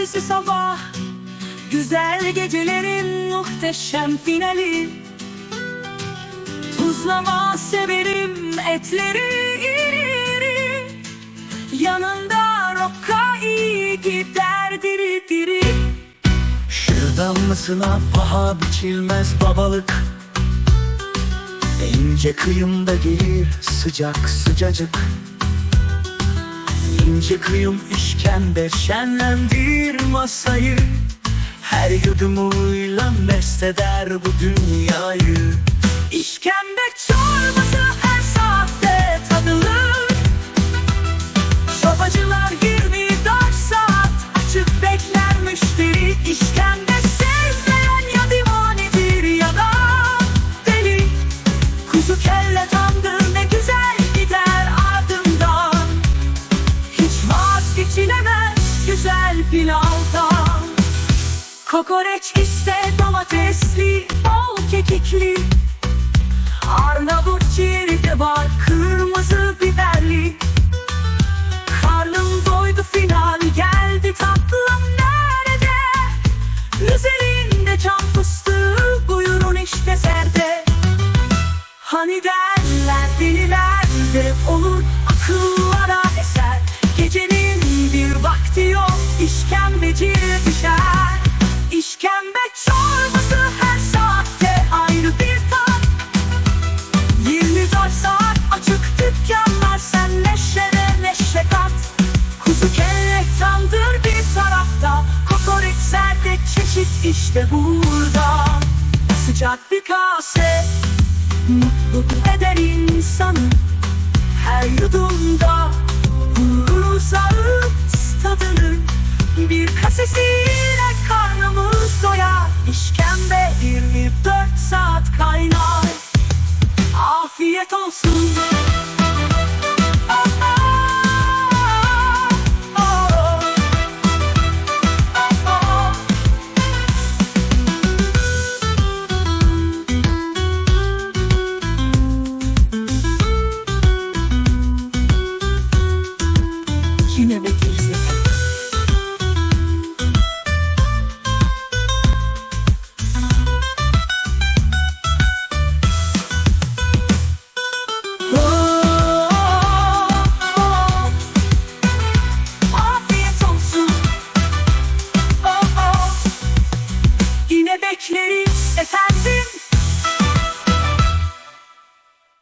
Ertesi sabah. Güzel gecelerin muhteşem finali. Tuzlama severim etleri iri Yanında rokka iyi gider diri diri. Şırdanlısına paha biçilmez babalık. İnce kıyımda gelir sıcak sıcacık İnce kıyım işkembe şenlendir masayı. Her yudumuyla mest eder bu dünyayı. İşkembe çorbası güzel pilavdan Kokoreç ise domatesli, bol kekikli. Arnavut ciğeri de var, kırmızı biberli. Karnım doydu final geldi tatlım nerede? Üzerinde çam fıstığı, buyurun işte serde. Hani derler işte burada Sıcak bir kase Mutlu eder insanı Her yudumda Gururuz ağız tadını Bir kasesiyle karnımız doyar. İşkembe 24 saat kaynar. Afiyet olsun